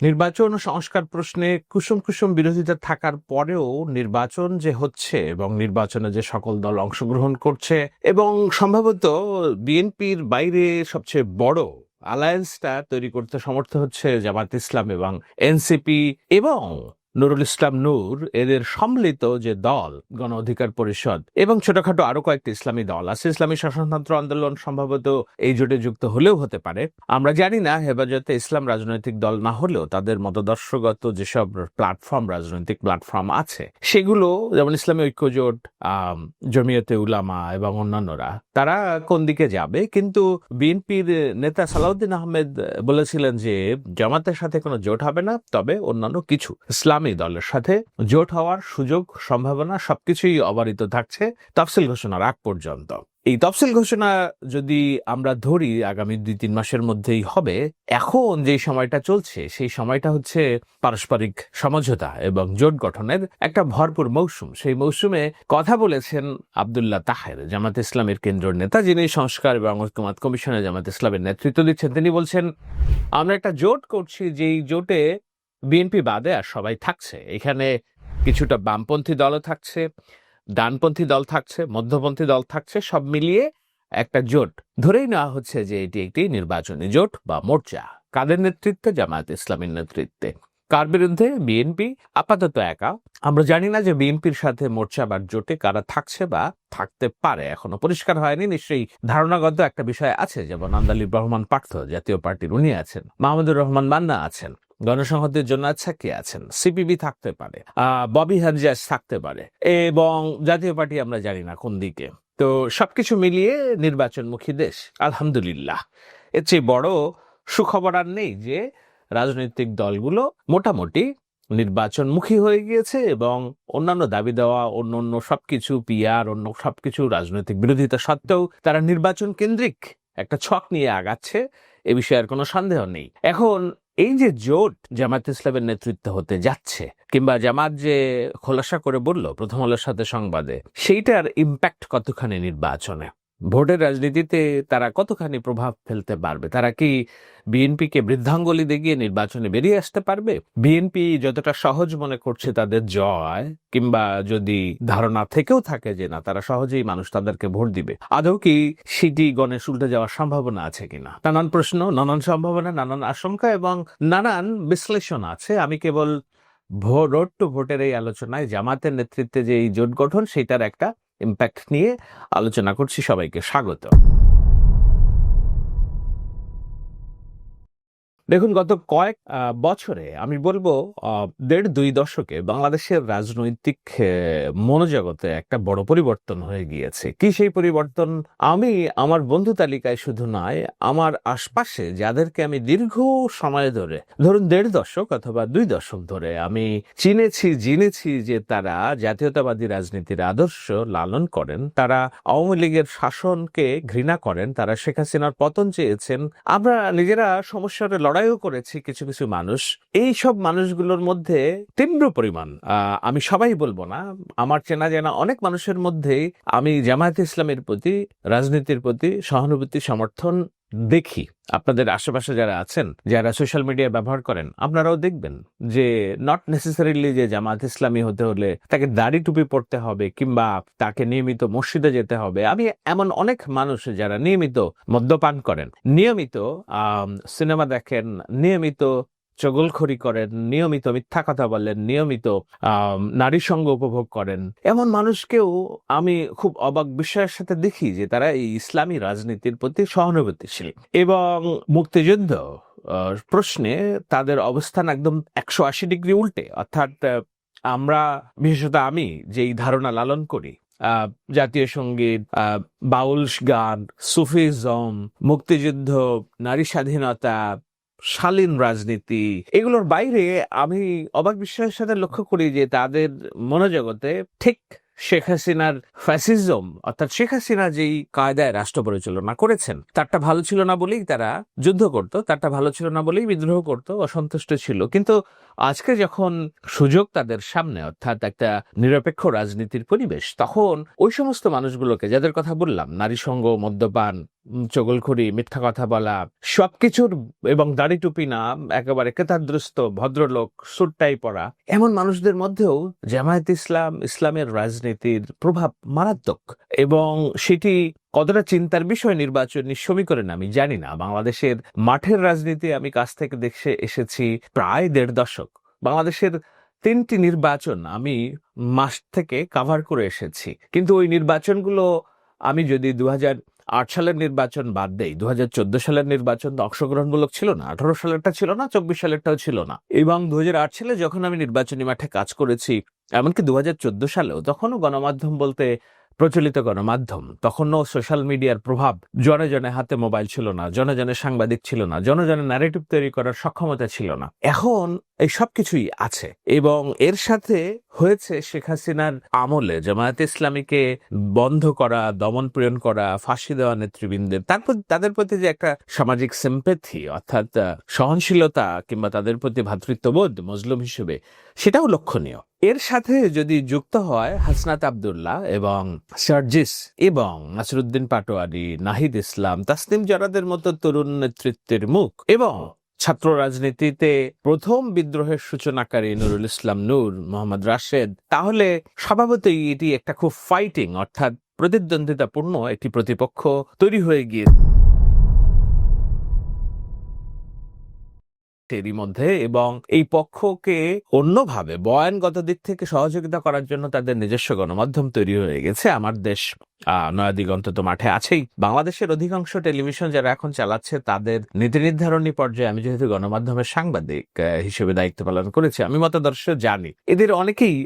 নির্বাচন সংস্কার প্রশ্নে কুসুম কুসুম বিরোধিতা থাকার পরেও নির্বাচন যে হচ্ছে এবং নির্বাচনে যে সকল দল অংশগ্রহণ করছে এবং সম্ভবত বিএনপির বাইরে সবচেয়ে বড় অ্যালায়েন্সটা তৈরি করতে সমর্থ হচ্ছে জামাত ইসলাম এবং এনসিপি এবং নুরুল ইসলাম নূর এদের সম্মিলিত যে দল, গণ অধিকার পরিষদ এবং ছোটখাটো আরও কয়েকটি ইসলামী দল আছে। ইসলামী শাসনতন্ত্র আন্দোলন সম্ভবত এই জোটে যুক্ত হলেও হতে পারে। আমরা জানি না হেফাজতে ইসলাম রাজনৈতিক দল না হলেও তাদের মতদর্শগত যেসব প্ল্যাটফর্ম, রাজনৈতিক প্ল্যাটফর্ম আছে, সেগুলো যেমন ইসলামী ঐক্য জোট জমিয়তে উলামা এবং অন্যান্যরা, তারা কোন দিকে যাবে? কিন্তু বিএনপির নেতা সালাউদ্দিন আহমেদ বলেছিলেন যে, জামাতের সাথে কোনো জোট হবে না, তবে অন্যান্য কিছু। ইসলামী দলের সাথে জোট হওয়ার সুযোগ, সম্ভাবনা সবকিছুই অবারিত থাকছে তফসিল ঘোষণার আগ পর্যন্ত। এই তফসিল ঘোষণা যদি আমরা ধরি, আগামী দুই তিন মাসের মধ্যেই হবে। এখন যে সময়টা চলছে, সেই সময়টা হচ্ছে পারস্পরিক সমঝোতা এবং জোট গঠনের একটা ভরপুর মৌসুম। সেই মৌসুমে কথা বলেছেন আবদুল্লাহ তাহের, জামাত ইসলামের কেন্দ্রীয় নেতা, যিনি সংস্কার এবং ঐক্যমত কমিশনে জামাত ইসলামের নেতৃত্ব দিচ্ছেন। তিনি বলছেন, আমরা একটা জোট করছি, যেই জোটে বিএনপি বাদে আর সবাই থাকছে। এখানে কিছুটা বামপন্থী দলও থাকছে, ডানপন্থী দল থাকছে, মধ্যপন্থী দল থাকছে, সব মিলিয়ে একটা জোট। ধরেই নেওয়া হচ্ছে যে এটি একটি নির্বাচনী জোট বা মোর্চা। কাদের নেতৃত্বে? জামায়াত ইসলামীর নেতৃত্বে। কার বিরুদ্ধে? বিএনপি। আপাতত একা। আমরা জানি না যে বিএনপির সাথে মোর্চা বা জোটে কারা থাকছে বা থাকতে পারে। এখনও পরিষ্কার হয়নি। নিশ্চয়ই ধারণাগত একটা বিষয় আছে, যেমন আন্দালিব রহমান পার্থ, জাতীয় পার্টির উনি আছেন, মাহমুদুর রহমান মান্না আছেন। গণসংহতির জন্য আচ্ছা কে আছেন? সিপিবি থাকতে পারে ববি হানজাজ থাকতে পারে, এবং জাতীয় পার্টি আমরা জানি না কোন দিকে। তো সবকিছু মিলিয়ে নির্বাচনমুখী দেশ, আলহামদুলিল্লাহ। এর চেয়ে বড় সুখবর আর নেই যে, রাজনৈতিক দলগুলো মোটামুটি নির্বাচনমুখী হয়ে গিয়েছে এবং অন্যান্য দাবি দেওয়া, অন্য অন্য সবকিছু পিয়ার অন্য সবকিছু, রাজনৈতিক বিরোধিতা সত্ত্বেও তারা নির্বাচন কেন্দ্রিক একটা ছক নিয়ে আগাচ্ছে, এ বিষয়ে আর কোনো সন্দেহ নেই। এখন এই যে জোট জামাত ইসলামের নেতৃত্ব হতে যাচ্ছে, কিংবা জামাত যে খোলাসা করে বলল প্রথম আলোর সাথে সংবাদে, সেইটার ইম্প্যাক্ট কতখানি নির্বাচনে? ভোটের রাজনীতিতে তারা কতখানি প্রভাব ফেলতে পারবে? তারা কি বিএনপিকে বৃদ্ধাঙ্গলি দেখিয়ে নির্বাচনে বেরিয়ে আসতে পারবে? বিএনপি যতটা সহজ মনে করছে তাদের জয়, কিংবা যদি ধারণা থেকেও থাকে যে না, তারা সহজেই মানুষ তাদেরকে ভোট দিবে। আদৌ কি সেটি গণেশ উল্টে যাওয়ার সম্ভাবনা আছে কিনা নানান প্রশ্ন, নানান সম্ভাবনা, নানান আশঙ্কা এবং নানান বিশ্লেষণ আছে। আমি কেবল ভো- রোড টু ভোটের এই আলোচনায় জামাতের নেতৃত্বে যে এই জোট গঠন, সেটার একটা ইম্প্যাক্ট নিয়ে আলোচনা করছি সবাইকে। স্বাগত দেখুন, গত কয়েক বছরে আমি বলব দেড় দুই দশকে বাংলাদেশের রাজনৈতিক মনোজগতে একটা বড় পরিবর্তন হয়ে গিয়েছে। কি সেই পরিবর্তন? আমি আমার বন্ধু তালিকায় শুধু নয় আমার আশপাশে যাদেরকে আমি দীর্ঘ সময় ধরে, ধরুন দেড় দশক অথবা দুই দশক ধরে আমি চিনেছি, জেনেছি যে তারা জাতীয়তাবাদী রাজনীতির আদর্শ লালন করেন, তারা আওয়ামী লীগের শাসনকে ঘৃণা করেন, তারা শেখ হাসিনার পতন চেয়েছেন। আমরা নিজেরা সমস্যার লড়াইও করেছে কিছু কিছু মানুষ। এই সব মানুষগুলোর মধ্যে তীব্র পরিমাণ আমি সবাই বলব না, আমার চেনা জানা অনেক মানুষের মধ্যেই আমি জামায়াত ইসলামের প্রতি, রাজনীতির প্রতি সহানুভূতি, সমর্থন দেখি। আপনাদের আশেপাশে যারা আছেন, যারা সোশ্যাল মিডিয়া ব্যবহার করেন, আপনারাও দেখবেন যে নট নেসেসারিলি যে জামাত ইসলামী হতে হলে তাকে দাড়ি টুপি পড়তে হবে কিংবা তাকে নিয়মিত মসজিদে যেতে হবে। আমি এমন অনেক মানুষ যারা নিয়মিত মদ্যপান করেন। নিয়মিত সিনেমা দেখেন, নিয়মিত চগলখড়ি করেন নিয়মিত মিথ্যা কথা বলেন নিয়মিত নারী সঙ্গ উপভোগ করেন। এমন মানুষকেও আমি খুব অবাক বিষয়ের সাথে দেখি যে তারা এই ইসলামী রাজনীতির প্রতি সহানুভূতিশীল। এবং মুক্তিযুদ্ধ প্রশ্নে তাদের অবস্থান একদম একশো আশি ডিগ্রি উল্টে। অর্থাৎ আমরা বিশেষত আমি যেই ধারণা লালন করি জাতীয় সংগীত আহ, বাউল গান সুফিজম মুক্তিযুদ্ধ নারী স্বাধীনতা শালীন রাজনীতি। এগুলোর বাইরে আমি অবাক বিশ্বাসের সাথে লক্ষ্য করি যে তাদের মনোজগতে ঠিক শেখ হাসিনার ফ্যাসিজম, অর্থাৎ শেখ হাসিনা যেই কায়দায় রাষ্ট্র পরিচালনা করেছেন, তারটা ভালো ছিল না বলেই তারা যুদ্ধ করত, তারটা ভালো ছিল না বলেই বিদ্রোহ করত, অসন্তুষ্ট ছিল। কিন্তু আজকে যখন সুযোগ তাদের সামনে, অর্থাৎ একটা নিরপেক্ষ রাজনীতির পরিবেশ, তখন ওই সমস্ত মানুষগুলোকে, যাদের কথা বললাম, নারী সঙ্গ, মদ্যপান চগলখড়ি মিথ্যা কথা বলা, সবকিছুর এবং দাড়ি টুপি না, একেবারে কেতাদ্রস্ত ভদ্রলোক সুটটাই পরা, এমন মানুষদের মধ্যেও জামায়াত ইসলাম, ইসলামের রাজনীতির প্রভাব মারাত্মক এবং সেটি কতটা চিন্তার বিষয় নির্বাচনী সমীকরণ আমি জানি না। বাংলাদেশের মাঠের রাজনীতি আমি কাছ থেকে দেখে এসেছি প্রায় দেড় দশক। বাংলাদেশের তিনটি নির্বাচন আমি মাস থেকে কাভার করে এসেছি। কিন্তু ওই নির্বাচনগুলো আমি যদি দু হাজার আট সালের নির্বাচন বাদ দেই দু হাজার চোদ্দ সালের নির্বাচন তো অংশগ্রহণমূলক ছিল না, আঠারো সালেরটা ছিল না, চব্বিশ সালেরটাও ছিল না। এবং দু হাজার আট সালে যখন আমি নির্বাচনী মাঠে কাজ করেছি, এমনকি দু হাজার চোদ্দ সালেও তখনও গণমাধ্যম বলতে প্রচলিত গণমাধ্যম, তখনও সোশ্যাল মিডিয়ার প্রভাব জনে জনে হাতে মোবাইল ছিল না, জনে জনে সাংবাদিক ছিল না, জনে জনে ন্যারেটিভ তৈরি করার সক্ষমতা ছিল না। এখন এই সব কিছুই আছে। এবং এর সাথে হয়েছে শেখ হাসিনার আমলে জামায়াত ইসলামীকে বন্ধ করা, দমন প্রেরণ করা, ফাঁসি দেওয়া নেতৃবৃন্দের, তারপর তাদের প্রতি যে একটা সামাজিক সিম্পেথি অর্থাৎ সহনশীলতা কিংবা তাদের প্রতি ভ্রাতৃত্ববোধ মজলুম হিসেবে, সেটাও লক্ষণীয়। এর সাথে যদি যুক্ত হয় হাসনাত আবদুল্লাহ এবং সার্জিস এবং নাসিরুদ্দিন পাটোয়ারি, নাহিদ ইসলাম, তাসনিম জরাদের মতো তরুণ নেতৃত্বের মুখ এবং ছাত্র রাজনীতিতে প্রথম বিদ্রোহের সূচনাকারী নুরুল ইসলাম নূর, মোহাম্মদ রাশেদ, তাহলে স্বভাবতই এটি একটা খুব ফাইটিং অর্থাৎ প্রতিদ্বন্দ্বিতাপূর্ণ একটি প্রতিপক্ষ তৈরি হয়ে গিয়ে এরই মধ্যে এবং এই পক্ষকে অন্যভাবে বয়ানগত দিক থেকে সহযোগিতা করার জন্য তাদের নিজস্ব গণমাধ্যম তৈরি হয়ে গেছে আমার দেশ। আহ, নয়াদিগন্ত তো মাঠে আছেই। বাংলাদেশের অধিকাংশ টেলিভিশন যারা এখন চালাচ্ছে তাদের নীতি নির্ধারণী পর্যায়ে আমি যেহেতু গণমাধ্যমের সাংবাদিক হিসেবে দায়িত্ব পালন করেছি আমি মতাদর্শ জানি। এদের অনেকেই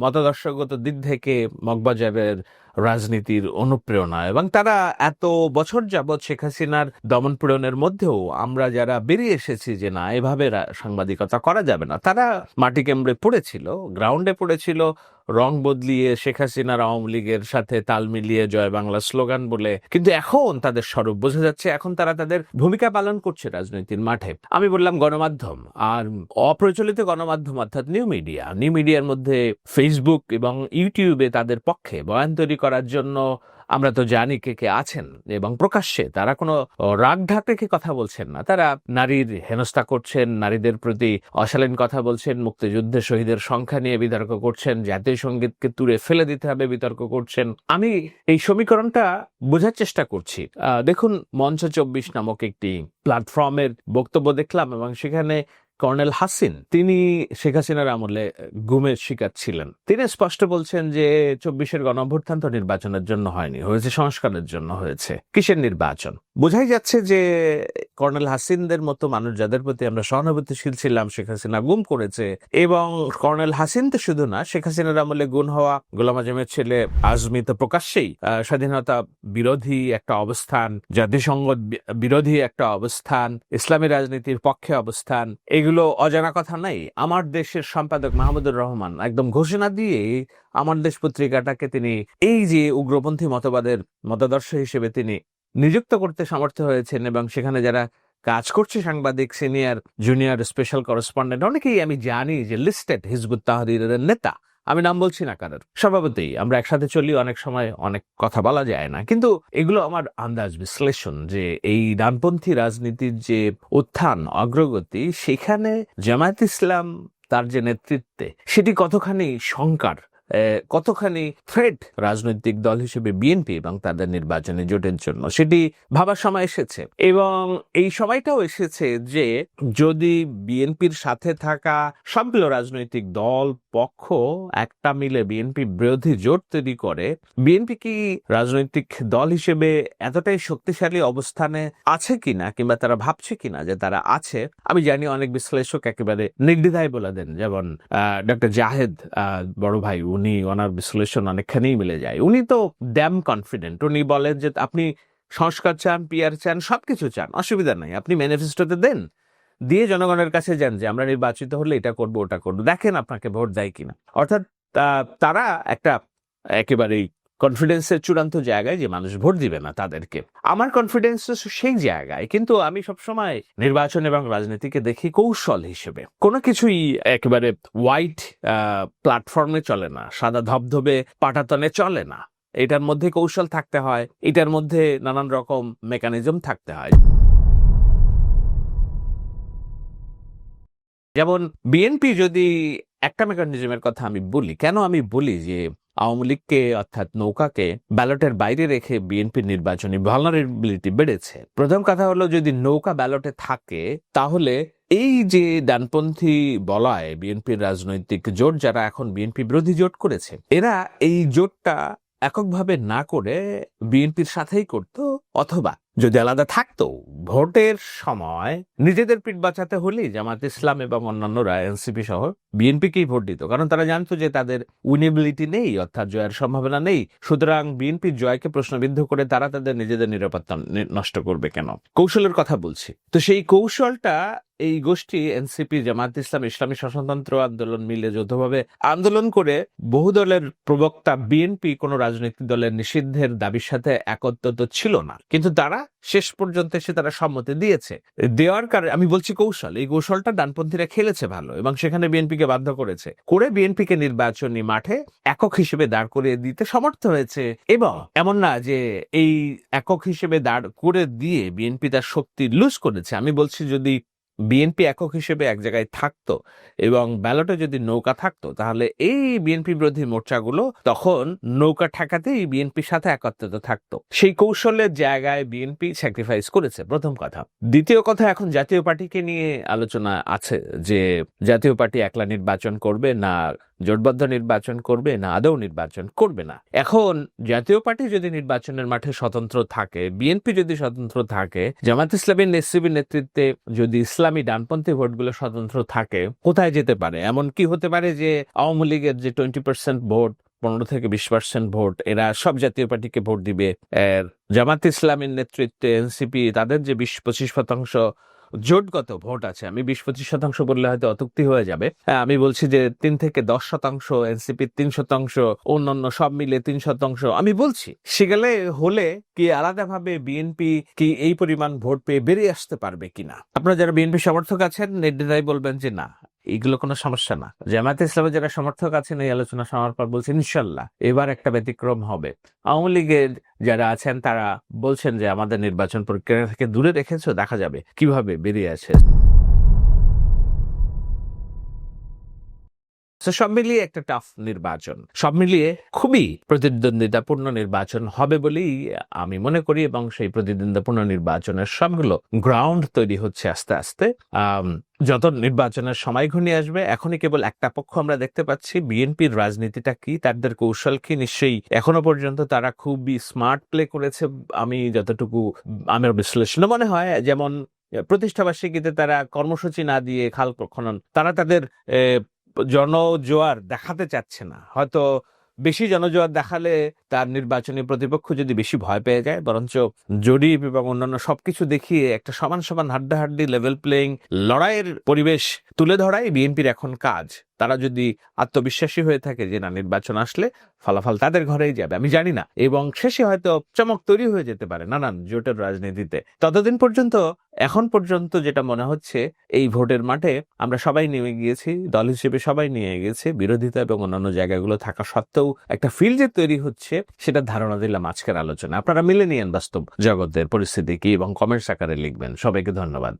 মতাদর্শগত দিক থেকে মগবাজারের রাজনীতির অনুপ্রেরণা এবং তারা এত বছর যাবৎ শেখ হাসিনার দমন পীড়নের মধ্যেও আমরা যারা বেরিয়ে এসেছি যে না এভাবে সাংবাদিকতা করা যাবে না। তারা মাটি কেমড়ে পড়েছিল গ্রাউন্ডে পড়েছিল রং বদলিয়ে শেখ হাসিনার আওয়ামী লীগের সাথে তাল মিলিয়ে জয় বাংলা স্লোগান বলে কিন্তু এখন তাদের স্বরূপ বোঝা যাচ্ছে, এখন তারা তাদের ভূমিকা পালন করছে রাজনৈতিক মাঠে। আমি বললাম গণমাধ্যম, আর অপ্রচলিত গণমাধ্যম অর্থাৎ নিউ মিডিয়া নিউ মিডিয়ার মধ্যে ফেসবুক এবং ইউটিউবে তাদের পক্ষে বয়ান তৈরি করার জন্য আমরা তো জানি কে কে আছেন এবং প্রকাশ্যে তারা কোনো রাগ ঢাক রেখে কথা বলছেন না। তারা নারীর হেনস্থা করছেন, নারীদের প্রতি অশালীন কথা বলছেন, মুক্তিযুদ্ধে শহীদের সংখ্যা নিয়ে বিতর্ক করছেন, জাতীয় সঙ্গীতকে তুলে ফেলে দিতে হবে বিতর্ক করছেন। আমি এই সমীকরণটা বোঝার চেষ্টা করছি। দেখুন মঞ্চ চব্বিশ নামক একটি প্ল্যাটফর্মের বক্তব্য দেখলাম এবং সেখানে কর্নেল হাসিন, তিনি শেখ হাসিনার আমলে গুমের শিকার ছিলেন। তিনি স্পষ্ট বলছেন যে চব্বিশের গণঅভ্যুত্থান নির্বাচনের জন্য হয়নি, হয়েছে সংস্কারের জন্য হয়েছে। কিসের নির্বাচন? বোঝাই যাচ্ছে যে কর্নেল হাসিনদের মতো মানুষ যাদের প্রতি আমরা সহানুভূতিশীল ছিলাম, শেখ হাসিনা গুম করেছে এবং কর্নেল হাসিন তো শুধু না, শেখ হাসিনার আমলে গুণ হওয়া গোলাম আজমের ছেলে আজমি তো প্রকাশ্যেই স্বাধীনতা বিরোধী একটা অবস্থান, জাতিসংঘ বিরোধী একটা অবস্থান, ইসলামী রাজনীতির পক্ষে অবস্থান, এগুলো অজানা কথা নাই। আমার দেশের সম্পাদক মাহমুদুর রহমান একদম ঘোষণা দিয়ে আমার দেশ পত্রিকাটাকে তিনি এই যে উগ্রপন্থী মতবাদের মতাদর্শ হিসেবে তিনি নিযুক্ত করতে সমর্থ হয়েছেন এবং সেখানে যারা কাজ করছে সাংবাদিক, সিনিয়র, জুনিয়র স্পেশাল করেসপন্ডেন্ট অনেকেই আমি জানি যে লিস্টেড হিজবুত তাহরিরের নেতা। আমি নাম বলছি না কারোর। স্বভাবতই আমরা একসাথে চলি, অনেক সময় অনেক কথা বলা যায় না। কিন্তু এগুলো আমার আন্দাজ বিশ্লেষণ যে এই ডানপন্থী রাজনীতির যে উত্থান, অগ্রগতি, সেখানে জামায়াত ইসলাম তার যে নেতৃত্বে, সেটি কতখানি শঙ্কার কতখানি থ্রেট রাজনৈতিক দল হিসেবে বিএনপি এবং তাদের নির্বাচনী জোটের জন্য, সেটি ভাবার সময় এসেছে। এবং এই সময়টাও এসেছে যে যদি বিএনপির সাথে থাকা সবগুলো রাজনৈতিক দল, পক্ষ একটা মিলে বিএনপি বিরোধী জোট তৈরি করে বিএনপি কি রাজনৈতিক দল হিসেবে এতটাই শক্তিশালী অবস্থানে আছে কিনা কিংবা তারা ভাবছে কিনা যে তারা আছে, আমি জানি অনেক বিশ্লেষক একেবারে নির্দ্বিধায় বলে দেন। যেমন ডক্টর জাহেদ বড় ভাই উনি ওনার বিশ্লেষণ অনেকখানেই মিলে যায়। উনি তো ড্যাম কনফিডেন্ট উনি বলেন যে আপনি সংস্কার চান পিয়ার চান সব কিছু চান, অসুবিধা নাই। আপনি ম্যানিফেস্টোতে দেন, দিয়ে জনগণের কাছে যান যে আমরা নির্বাচিত হলে এটা করব, ওটা করব। দেখেন আপনাকে ভোট দেয় কিনা। অর্থাৎ তারা একটা একেবারেই কনফিডেন্সের চূড়ান্ত জায়গায় যে মানুষ ভোট দিবে না তাদেরকে। আমার কনফিডেন্স সেই জায়গায়, কিন্তু আমি সবসময় নির্বাচন এবং রাজনীতিকে দেখি কৌশল হিসেবে। কোনো কিছুই একেবারে হোয়াইট প্ল্যাটফর্মে চলে না, সাদা ধবধবে পাটাতনে চলে না। এটার মধ্যে কৌশল থাকতে হয়, এটার মধ্যে নানান রকম মেকানিজম থাকতে হয়। যেমন বিএনপি যদি একটা মেকানিজমের কথা আমি বলি, কেন আমি বলি যে আওয়ামী লীগকে, অর্থাৎ নৌকাকে, ব্যালটের বাইরে রেখে বিএনপির নির্বাচনী ভালনারেবিলিটি বেড়েছে। প্রথম কথা হলো, যদি নৌকা ব্যালটে থাকে, তাহলে এই যে ডানপন্থী বলায়, বিএনপির রাজনৈতিক জোট যারা এখন বিএনপি বিরোধী জোট করেছে, এরা এই জোটটা এককভাবে না করে বিএনপির সাথেই করত, অথবা যদি আলাদা থাকতো, ভোটের সময় নিজেদের পিঠ বাঁচাতে হলেই জামাত ইসলাম এবং অন্যান্যরা এনসিপি সহ বিএনপিকেই ভোট দিত। কারণ তারা জানতো যে তাদের উইনেবিলিটি নেই, অর্থাৎ জয়ের সম্ভাবনা নেই। সুতরাং বিএনপির জয়কে প্রশ্নবিদ্ধ করে তারা তাদের নিজেদের নিরাপত্তা নষ্ট করবে কেন? কৌশলের কথা বলছি। তো সেই কৌশলটা এই গোষ্ঠী এনসিপি জামাত ইসলাম, ইসলামী শাসনতন্ত্র আন্দোলন মিলে যৌথভাবে আন্দোলন করে বহু দলের প্রবক্তা বিএনপি কোন রাজনৈতিক দলের নিষিদ্ধের দাবির সাথে একত্রিত ছিল না। কিন্তু তারা শেষ পর্যন্ত এসে তারা সম্মতি দিয়েছে। দেওয়ার কারণে আমি বলছি কৌশল, এই কৌশলটা ডানপন্থীরা খেলেছে ভালো এবং সেখানে বিএনপিকে বাধ্য করেছে। করে বিএনপিকে নির্বাচনী মাঠে একক হিসেবে দাঁড় করিয়ে দিতে সমর্থ হয়েছে এবং এমন না যে এই একক হিসেবে দাঁড় করে দিয়ে বিএনপি তার শক্তি লুজ করেছে। আমি বলছি যদি বিএনপি একক হিসেবে এক জায়গায় থাকতো এবং ব্যালটে যদি নৌকা থাকতো, তাহলে এই বিএনপি বিরোধী মোর্চাগুলো তখন নৌকা ঠেকাতেই বিএনপির সাথে একত্রিত থাকতো। সেই কৌশলের জায়গায় বিএনপি স্যাক্রিফাইস করেছে, প্রথম কথা। দ্বিতীয় কথা, এখন জাতীয় পার্টিকে নিয়ে আলোচনা আছে যে, জাতীয় পার্টি একলা নির্বাচন করবে না জোটবদ্ধ নির্বাচন করবে না, আদৌ নির্বাচন করবে না। এখন জাতীয় পার্টি যদি নির্বাচনের মাঠে স্বতন্ত্র থাকে বিএনপি যদি স্বতন্ত্র থাকে, জামাত ইসলামের নেসিবির নেতৃত্বে যদি ইসলামী ডানপন্থী ভোটগুলো স্বতন্ত্র থাকে, কোথায় যেতে পারে? এমন কি হতে পারে যে আওয়ামী লীগের যে টোয়েন্টি পার্সেন্ট ভোট, পনেরো থেকে বিশ পার্সেন্ট ভোট, এরা সব জাতীয় পার্টিকে ভোট দিবে। জামাত ইসলামের নেতৃত্বে এনসিপি তাদের যে বিশ পঁচিশ শতাংশ জোটগত ভোট আছে। আমি বিশ পঁচিশ শতাংশ বললে হয়তো অতুক্তি হয়ে যাবে। আমি বলছি যে তিন থেকে দশ শতাংশ, এনসিপি তিন শতাংশ, অন্যান্য সব মিলে তিন শতাংশ। আমি বলছি সেগুলো হলে কি আলাদাভাবে বিএনপি কি এই পরিমাণ ভোট পেয়ে বেরিয়ে আসতে পারবে কিনা? আপনারা যারা বিএনপি সমর্থক আছেন, নির্দ্বিধায় বলবেন যে না। এইগুলো কোনো সমস্যা না। জামায়াতে ইসলামের যারা সমর্থক আছেন, এই আলোচনা শোনার পর বলছেন, ইনশাল্লাহ, এবার একটা ব্যতিক্রম হবে। আওয়ামী লীগের যারা আছেন, তারা বলছেন যে, আমাদের নির্বাচন প্রক্রিয়া থেকে দূরে রেখেছো, দেখা যাবে কীভাবে বেরিয়ে আসে। তো সব মিলিয়ে একটা টাফ নির্বাচন। সব মিলিয়ে খুবই প্রতিদ্বন্দ্বিতাপূর্ণ নির্বাচন হবে বলেই আমি মনে করি এবং সেই প্রতিদ্বন্দ্বিতাপূর্ণ নির্বাচনের সবগুলো গ্রাউন্ড তৈরি হচ্ছে আস্তে আস্তে। যত নির্বাচনের সময় ঘনিয়ে আসবে, এখনই কেবল একটা পক্ষ আমরা দেখতে পাচ্ছি। বিএনপির রাজনীতিটা কি, তাদের কৌশল কি, নিশ্চয়ই এখনও পর্যন্ত তারা খুবই স্মার্ট প্লে করেছে। আমি যতটুকু আমার বিশ্লেষণ মনে হয়, যেমন প্রতিষ্ঠাবার্ষিকীতে তারা কর্মসূচি না দিয়ে খাল খনন তারা তাদের জনজোয়ার দেখাতে চাচ্ছে না। হয়তো বেশি জনজোয়ার দেখালে তার নির্বাচনী প্রতিপক্ষ যদি বেশি ভয় পেয়ে যায়, বরঞ্চ জরিপ এবং অন্যান্য সবকিছু দেখিয়ে একটা সমান সমান হাড্ডাহাড্ডি লেভেল প্লেয়িং লড়াইয়ের পরিবেশ তুলে ধরাই বিএনপির এখন কাজ। তারা যদি আত্মবিশ্বাসী হয়ে থাকে যে না, নির্বাচন আসলে ফলাফল তাদের ঘরেই যাবে, আমি জানি না। এবং শেষে হয়তো চমক তৈরি হয়ে যেতে পারে নানান জোটের রাজনীতিতে। ততদিন পর্যন্ত, এখন পর্যন্ত যেটা মনে হচ্ছে, এই ভোটের মাঠে আমরা সবাই নেমে গিয়েছি, দল হিসেবে সবাই নিয়ে গেছে, বিরোধিতা এবং অন্যান্য জায়গাগুলো থাকা সত্ত্বেও একটা ফিল যে তৈরি হচ্ছে সেটা ধারণা দিলাম আজকের আলোচনা আপনারা মিলে নিয়েন বাস্তব জগতের পরিস্থিতি কি এবং কমেন্টস আকারে লিখবেন। সবাইকে ধন্যবাদ।